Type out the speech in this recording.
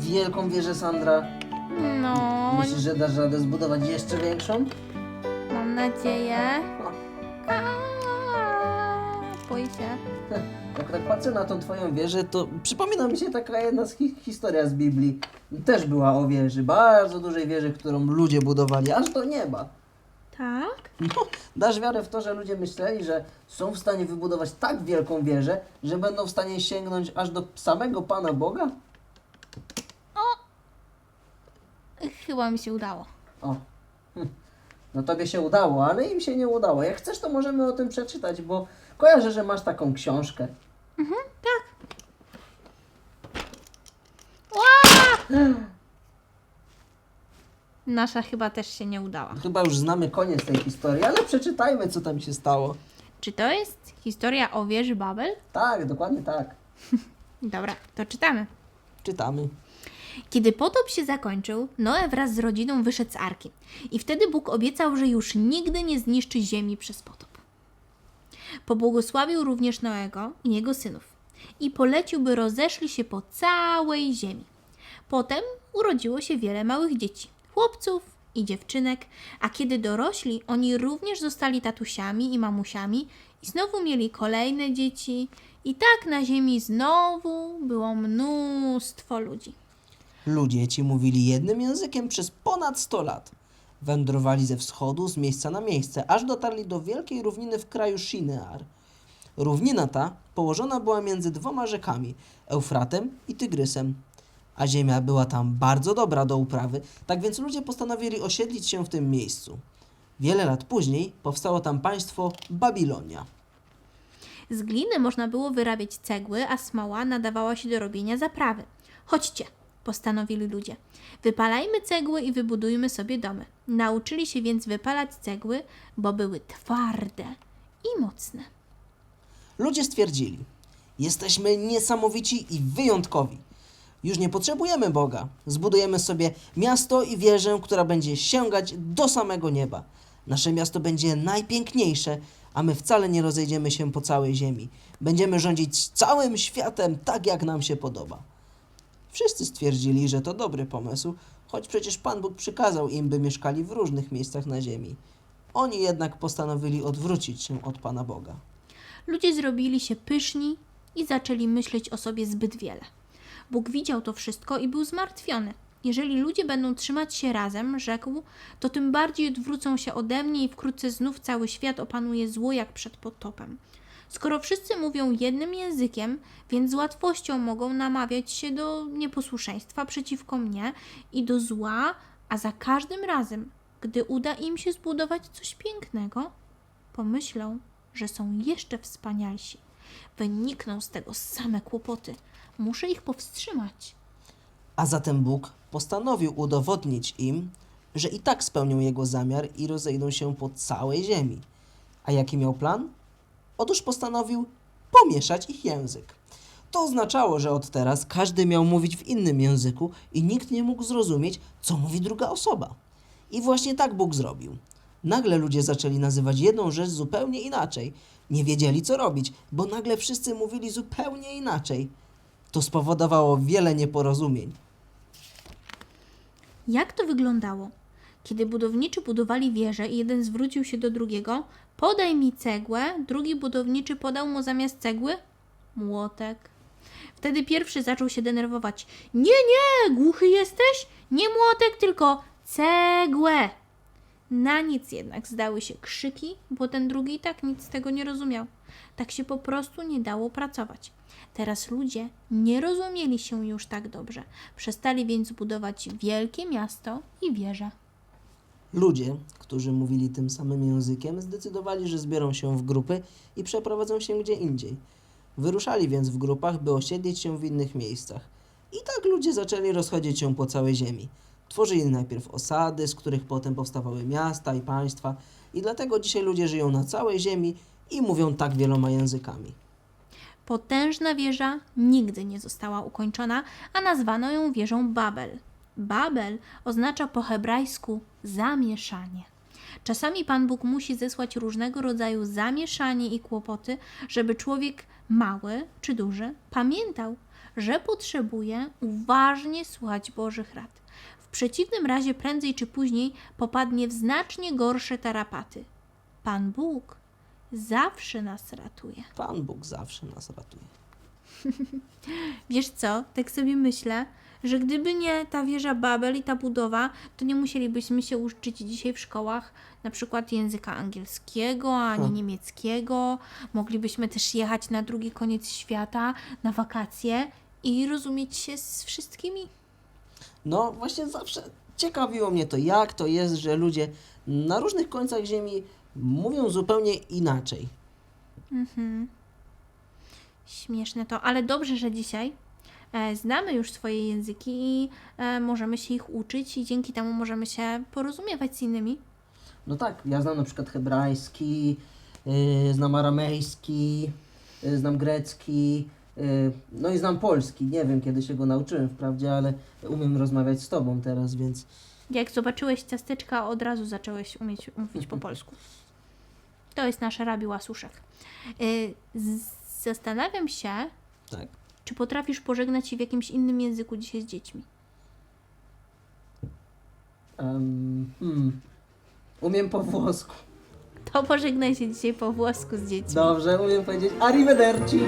wielką wieżę, Sandra? No, Myślisz, że dasz radę zbudować jeszcze większą? mam nadzieję. Boję się. Jak tak patrzę na tą twoją wieżę, to przypomina mi się taka jedna z hi historia z Biblii. Też była o wieży, bardzo dużej wieży, którą ludzie budowali, aż do nieba. Tak? No, dasz wiarę w to, że ludzie myśleli, że są w stanie wybudować tak wielką wieżę, że będą w stanie sięgnąć aż do samego Pana Boga? Chyba mi się udało. O, hm. no tobie się udało, ale im się nie udało. Jak chcesz, to możemy o tym przeczytać, bo kojarzę, że masz taką książkę. Nasza chyba też się nie udała. Chyba już znamy koniec tej historii, ale przeczytajmy, co tam się stało. Czy to jest historia o wieży Babel? Tak, dokładnie tak. Dobra, to czytamy. Czytamy. Kiedy potop się zakończył, Noe wraz z rodziną wyszedł z arki. I wtedy Bóg obiecał, że już nigdy nie zniszczy ziemi przez potop. Pobłogosławił również Noego i jego synów i polecił, by rozeszli się po całej ziemi. Potem urodziło się wiele małych dzieci, chłopców i dziewczynek, a kiedy dorośli, oni również zostali tatusiami i mamusiami i znowu mieli kolejne dzieci i tak na ziemi znowu było mnóstwo ludzi. Ludzie ci mówili jednym językiem przez ponad 100 lat. Wędrowali ze wschodu z miejsca na miejsce, aż dotarli do wielkiej równiny w kraju Shinear. Równina ta położona była między dwoma rzekami, Eufratem i Tygrysem. A ziemia była tam bardzo dobra do uprawy, tak więc ludzie postanowili osiedlić się w tym miejscu. Wiele lat później powstało tam państwo Babilonia. Z gliny można było wyrabiać cegły, a smoła nadawała się do robienia zaprawy. Chodźcie, postanowili ludzie. Wypalajmy cegły i wybudujmy sobie domy. Nauczyli się więc wypalać cegły, bo były twarde i mocne. Ludzie stwierdzili: Jesteśmy niesamowici i wyjątkowi. Już nie potrzebujemy Boga. Zbudujemy sobie miasto i wieżę, która będzie sięgać do samego nieba. Nasze miasto będzie najpiękniejsze, a my wcale nie rozejdziemy się po całej ziemi. Będziemy rządzić całym światem tak, jak nam się podoba. Wszyscy stwierdzili, że to dobry pomysł, choć przecież Pan Bóg przykazał im, by mieszkali w różnych miejscach na ziemi. Oni jednak postanowili odwrócić się od Pana Boga. Ludzie zrobili się pyszni i zaczęli myśleć o sobie zbyt wiele. Bóg widział to wszystko i był zmartwiony. Jeżeli ludzie będą trzymać się razem, rzekł, to tym bardziej odwrócą się ode mnie i wkrótce znów cały świat opanuje zło jak przed potopem. Skoro wszyscy mówią jednym językiem, więc z łatwością mogą namawiać się do nieposłuszeństwa przeciwko mnie i do zła, a za każdym razem, gdy uda im się zbudować coś pięknego, pomyślą, że są jeszcze wspanialsi. Wynikną z tego same kłopoty. Muszę ich powstrzymać. A zatem Bóg postanowił udowodnić im, że i tak spełnią jego zamiar i rozejdą się po całej ziemi. A jaki miał plan? Otóż postanowił pomieszać ich język. To oznaczało, że od teraz każdy miał mówić w innym języku i nikt nie mógł zrozumieć, co mówi druga osoba. I właśnie tak Bóg zrobił. Nagle ludzie zaczęli nazywać jedną rzecz zupełnie inaczej. Nie wiedzieli, co robić, bo nagle wszyscy mówili zupełnie inaczej. To spowodowało wiele nieporozumień. Jak to wyglądało? Kiedy budowniczy budowali wieżę i jeden zwrócił się do drugiego, podaj mi cegłę, drugi budowniczy podał mu zamiast cegły młotek. Wtedy pierwszy zaczął się denerwować. Nie, nie, głuchy jesteś? Nie młotek, tylko cegłę. Na nic jednak zdały się krzyki, bo ten drugi tak nic z tego nie rozumiał. Tak się po prostu nie dało pracować. Teraz ludzie nie rozumieli się już tak dobrze. Przestali więc budować wielkie miasto i wieże. Ludzie, którzy mówili tym samym językiem, zdecydowali, że zbiorą się w grupy i przeprowadzą się gdzie indziej. Wyruszali więc w grupach, by osiedlić się w innych miejscach. I tak ludzie zaczęli rozchodzić się po całej ziemi. Tworzyli najpierw osady, z których potem powstawały miasta i państwa, i dlatego dzisiaj ludzie żyją na całej ziemi i mówią tak wieloma językami. Potężna wieża nigdy nie została ukończona, a nazwano ją wieżą Babel. Babel oznacza po hebrajsku zamieszanie. Czasami Pan Bóg musi zesłać różnego rodzaju zamieszanie i kłopoty, żeby człowiek mały czy duży pamiętał, że potrzebuje uważnie słuchać Bożych rad. W przeciwnym razie prędzej czy później popadnie w znacznie gorsze tarapaty. Pan Bóg zawsze nas ratuje. Pan Bóg zawsze nas ratuje. Wiesz co, tak sobie myślę, że gdyby nie ta wieża Babel i ta budowa, to nie musielibyśmy się uczyć dzisiaj w szkołach na przykład języka angielskiego, ani Hmm. niemieckiego. Moglibyśmy też jechać na drugi koniec świata na wakacje i rozumieć się z wszystkimi. No właśnie zawsze ciekawiło mnie to, jak to jest, że ludzie na różnych końcach ziemi mówią zupełnie inaczej. Śmieszne to, ale dobrze, że dzisiaj znamy już swoje języki i e, możemy się ich uczyć i dzięki temu możemy się porozumiewać z innymi. No tak, ja znam na przykład hebrajski, yy, znam aramejski, yy, znam grecki, yy, no i znam polski. Nie wiem, kiedy się go nauczyłem wprawdzie, ale umiem rozmawiać z tobą teraz, więc Jak zobaczyłeś ciasteczka, od razu zacząłeś umieć mówić po polsku. To jest nasz Rabi Łasuszek. Y, Zastanawiam się, tak. Czy potrafisz pożegnać się w jakimś innym języku dzisiaj z dziećmi. Um, hmm. Umiem po włosku. To pożegnaj się dzisiaj po włosku z dziećmi. Dobrze, umiem powiedzieć arrivederci.